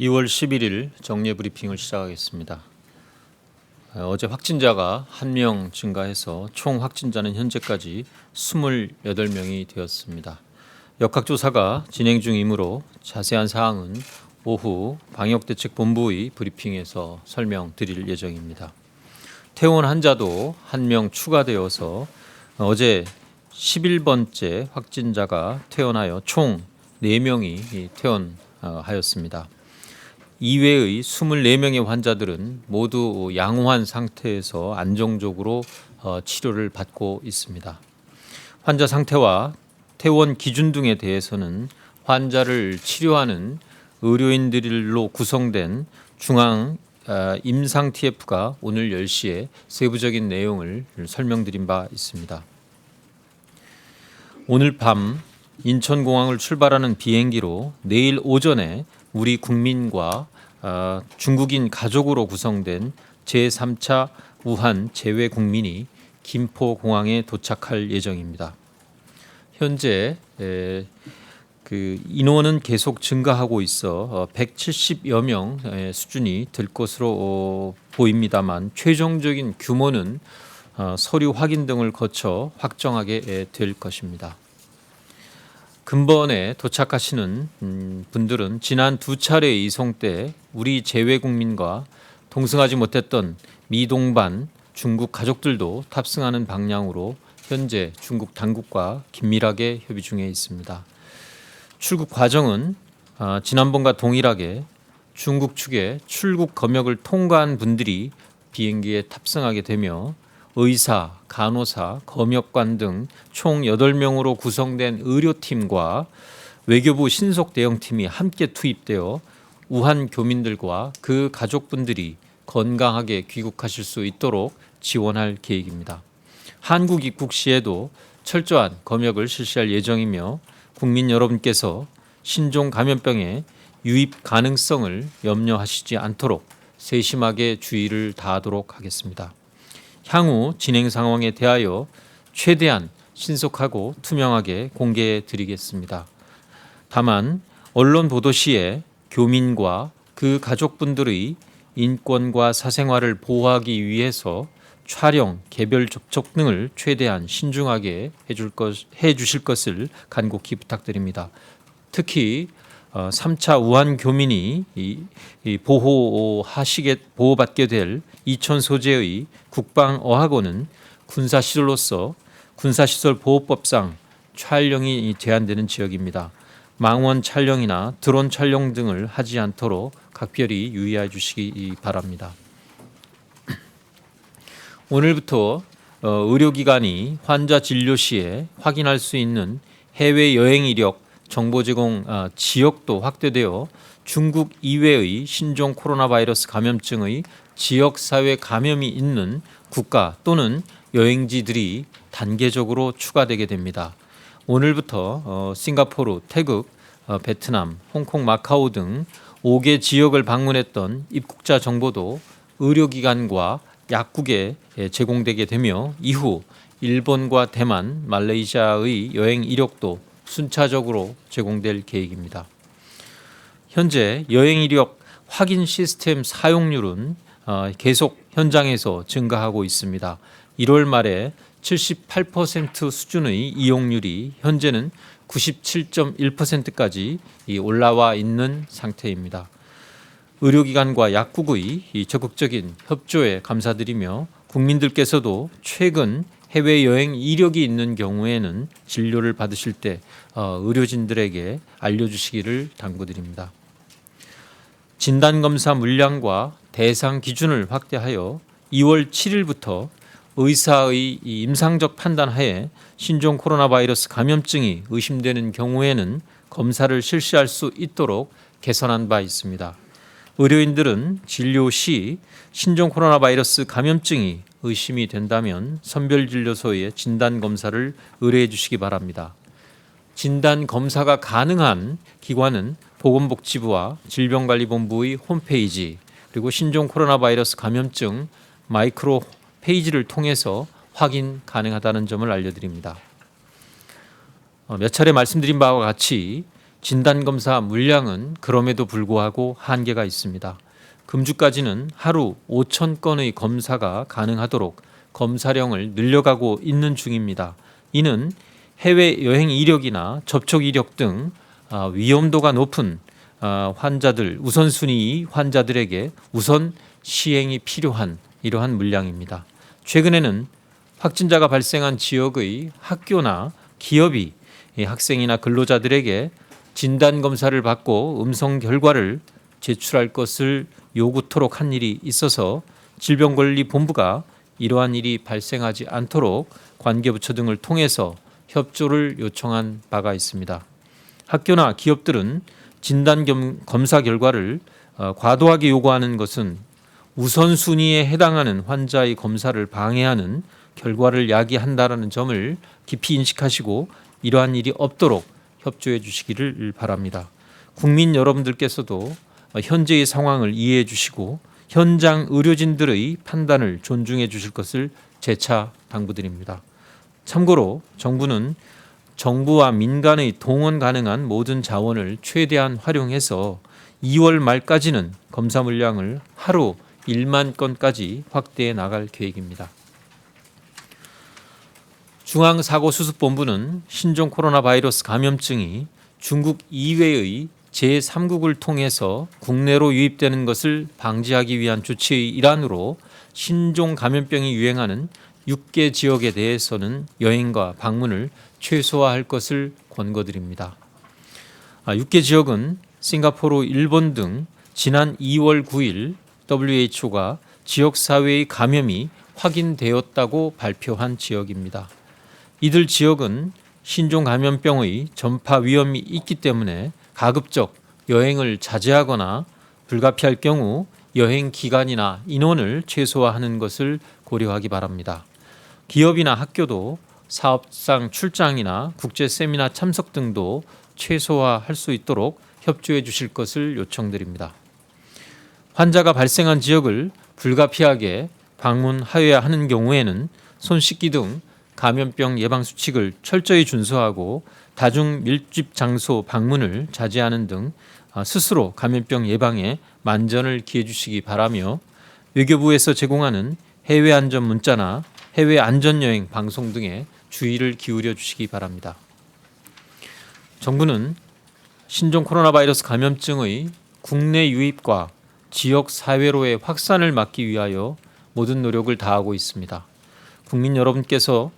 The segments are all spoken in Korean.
2월 11일 정례 브리핑을 시작하겠습니다. 어, 어제 확진자가 한 명 증가해서 총 확진자는 현재까지 28명이 되었습니다. 역학조사가 진행 중이므로 자세한 사항은 오후 방역대책본부의 브리핑에서 설명드릴 예정입니다. 퇴원 환자도 한 명 추가되어서 어제 11번째 확진자가 퇴원하여 총 4명이 퇴원하였습니다. 이외의 24명의 환자들은 모두 양호한 상태에서 안정적으로 어, 치료를 받고 있습니다. 환자 상태와 퇴원 기준 등에 대해서는 환자를 치료하는 의료인들로 구성된 중앙 어, 임상 TF가 오늘 10시에 세부적인 내용을 설명드린 바 있습니다. 오늘 밤 인천공항을 출발하는 비행기로 내일 오전에 우리 국민과 어, 중국인 가족으로 구성된 제3차 우한 재외 국민이 김포 공항에 도착할 예정입니다. 현재 에, 그 인원은 계속 증가하고 있어 어, 170여 명 에, 수준이 될 것으로 어, 보입니다만 최종적인 규모는 어, 서류 확인 등을 거쳐 확정하게 에, 될 것입니다. 근본에 도착하시는 음, 분들은 지난 두 차례 이송 때 우리 재외 국민과 동승하지 못했던 미동반 중국 가족들도 탑승하는 방향으로 현재 중국 당국과 긴밀하게 협의 중에 있습니다. 출국 과정은 아, 지난번과 동일하게 중국 측의 출국 검역을 통과한 분들이 비행기에 탑승하게 되며 의사, 간호사, 검역관 등 총 8명으로 구성된 의료팀과 외교부 신속 대응팀이 함께 투입되어 우한 교민들과 그 가족분들이 건강하게 귀국하실 수 있도록 지원할 계획입니다. 한국 입국 시에도 철저한 검역을 실시할 예정이며 국민 여러분께서 신종 감염병의 유입 가능성을 염려하시지 않도록 세심하게 주의를 다하도록 하겠습니다. 향후 진행 상황에 대하여 최대한 신속하고 투명하게 공개해 드리겠습니다. 다만 언론 보도 시에 교민과 그 가족분들의 인권과 사생활을 보호하기 위해서 촬영, 개별 접촉 등을 최대한 신중하게 해줄 것, 해주실 것을 간곡히 부탁드립니다. 특히 어, 3차 우한 교민이 보호하시게 보호받게 될 이천 소재의 국방 어학원은 군사 시설로서 군사 시설 보호법상 촬영이 제한되는 지역입니다. 망원 촬영이나 드론 촬영 등을 하지 않도록 각별히 유의해 주시기 바랍니다. 오늘부터 어, 의료기관이 환자 진료 시에 확인할 수 있는 해외 여행 이력 정보 제공 아, 지역도 확대되어 중국 이외의 신종 코로나 바이러스 감염증의 지역 사회 감염이 있는 국가 또는 여행지들이 단계적으로 추가되게 됩니다. 오늘부터 어, 싱가포르, 태국, 어, 베트남, 홍콩, 마카오 등 5개 지역을 방문했던 입국자 정보도 의료기관과 약국에 예, 제공되게 되며 이후 일본과 대만, 말레이시아의 여행 이력도 순차적으로 제공될 계획입니다. 현재 여행 이력 확인 시스템 사용률은 어, 계속 현장에서 증가하고 있습니다. 1월 말에 78% 수준의 이용률이 현재는 97.1%까지 올라와 있는 상태입니다. 의료기관과 약국의 적극적인 협조에 감사드리며 국민들께서도 최근 해외 여행 이력이 있는 경우에는 진료를 받으실 때 어, 의료진들에게 알려주시기를 당부드립니다. 진단 검사 물량과 대상 기준을 확대하여 2월 7일부터 의사의 임상적 판단하에 신종 코로나 바이러스 감염증이 의심되는 경우에는 검사를 실시할 수 있도록 개선한 바 있습니다. 의료인들은 진료 시 신종 코로나 바이러스 감염증이 의심이 된다면 선별 진료소에 진단 검사를 의뢰해 주시기 바랍니다. 진단 검사가 가능한 기관은 보건복지부와 질병관리본부의 홈페이지 그리고 신종 코로나 바이러스 감염증 마이크로 페이지를 통해서 확인 가능하다는 점을 알려드립니다. 어, 몇 차례 말씀드린 바와 같이 진단 검사 물량은 그럼에도 불구하고 한계가 있습니다. 금주까지는 하루 5천 건의 검사가 가능하도록 검사량을 늘려가고 있는 중입니다. 이는 해외 여행 이력이나 접촉 이력 등 아, 위험도가 높은 아, 환자들 우선순위 환자들에게 우선 시행이 필요한 이러한 물량입니다. 최근에는 확진자가 발생한 지역의 학교나 기업이 이 학생이나 근로자들에게 진단 검사를 받고 음성 결과를 제출할 것을 요구토록 한 일이 있어서 질병관리본부가 이러한 일이 발생하지 않도록 관계부처 등을 통해서 협조를 요청한 바가 있습니다. 학교나 기업들은 진단 겸- 검사 결과를 어, 과도하게 요구하는 것은 우선순위에 해당하는 환자의 검사를 방해하는 결과를 야기한다라는 점을 깊이 인식하시고 이러한 일이 없도록 협조해 주시기를 바랍니다. 국민 여러분들께서도 현재의 상황을 이해해 주시고 현장 의료진들의 판단을 존중해 주실 것을 재차 당부드립니다. 참고로 정부는 정부와 민간의 동원 가능한 모든 자원을 최대한 활용해서 2월 말까지는 검사 물량을 하루 1만 건까지 확대해 나갈 계획입니다. 중앙사고수습본부는 신종 코로나 바이러스 감염증이 중국 이외의 제3국을 통해서 국내로 유입되는 것을 방지하기 위한 조치의 일환으로 신종 감염병이 유행하는 6개 지역에 대해서는 여행과 방문을 최소화할 것을 권고드립니다. 아, 6개 지역은 싱가포르, 일본 등 지난 2월 9일 WHO가 지역 사회의 감염이 확인되었다고 발표한 지역입니다. 이들 지역은 신종 감염병의 전파 위험이 있기 때문에 가급적 여행을 자제하거나 불가피할 경우 여행 기간이나 인원을 최소화하는 것을 고려하기 바랍니다. 기업이나 학교도 사업상 출장이나 국제 세미나 참석 등도 최소화할 수 있도록 협조해 주실 것을 요청드립니다. 환자가 발생한 지역을 불가피하게 방문하여야 하는 경우에는 손 씻기 등 감염병 예방 수칙을 철저히 준수하고 다중 밀집 장소 방문을 자제하는 등 아, 스스로 감염병 예방에 만전을 기해 주시기 바라며 외교부에서 제공하는 해외 안전 문자나 해외 안전 여행 방송 등에 주의를 기울여 주시기 바랍니다. 정부는 신종 코로나 바이러스 감염증의 국내 유입과 지역 사회로의 확산을 막기 위하여 모든 노력을 다하고 있습니다. 국민 여러분께서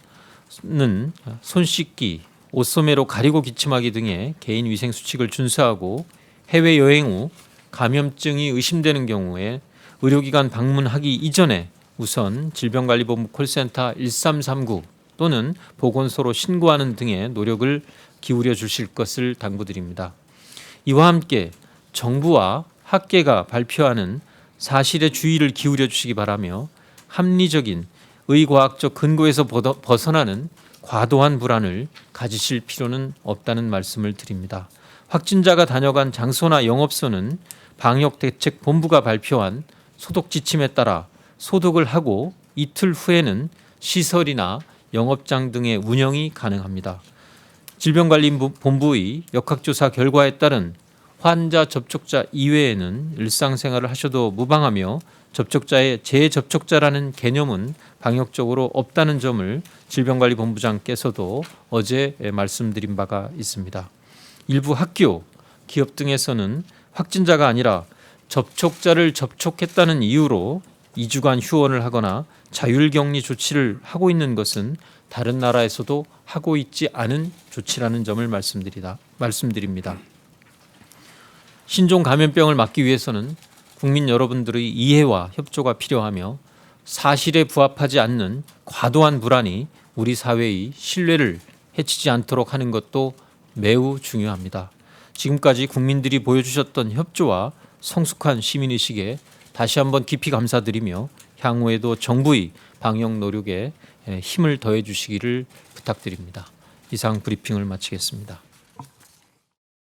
는 손 씻기, 옷 소매로 가리고 기침하기 등의 개인 위생 수칙을 준수하고 해외 여행 후 감염증이 의심되는 경우에 의료기관 방문하기 이전에 우선 질병관리본부 콜센터 1339 또는 보건소로 신고하는 등의 노력을 기울여 주실 것을 당부드립니다. 이와 함께 정부와 학계가 발표하는 사실에 주의를 기울여 주시기 바라며 합리적인 의과학적 근거에서 벗어- 벗어나는 과도한 불안을 가지실 필요는 없다는 말씀을 드립니다. 확진자가 다녀간 장소나 영업소는 방역대책본부가 발표한 소독 지침에 따라 소독을 하고 이틀 후에는 시설이나 영업장 등의 운영이 가능합니다. 질병관리본부의 역학조사 결과에 따른 환자 접촉자 이외에는 일상생활을 하셔도 무방하며 접촉자의 재접촉자라는 개념은 방역적으로 없다는 점을 질병관리본부장께서도 어제 말씀드린 바가 있습니다. 일부 학교, 기업 등에서는 확진자가 아니라 접촉자를 접촉했다는 이유로 2주간 휴원을 하거나 자율격리 조치를 하고 있는 것은 다른 나라에서도 하고 있지 않은 조치라는 점을 말씀드리다 말씀드립니다. 신종 감염병을 막기 위해서는 국민 여러분들의 이해와 협조가 필요하며 사실에 부합하지 않는 과도한 불안이 우리 사회의 신뢰를 해치지 않도록 하는 것도 매우 중요합니다. 지금까지 국민들이 보여주셨던 협조와 성숙한 시민의식에 다시 한번 깊이 감사드리며 향후에도 정부의 방역 노력에 힘을 더해 주시기를 부탁드립니다. 이상 브리핑을 마치겠습니다.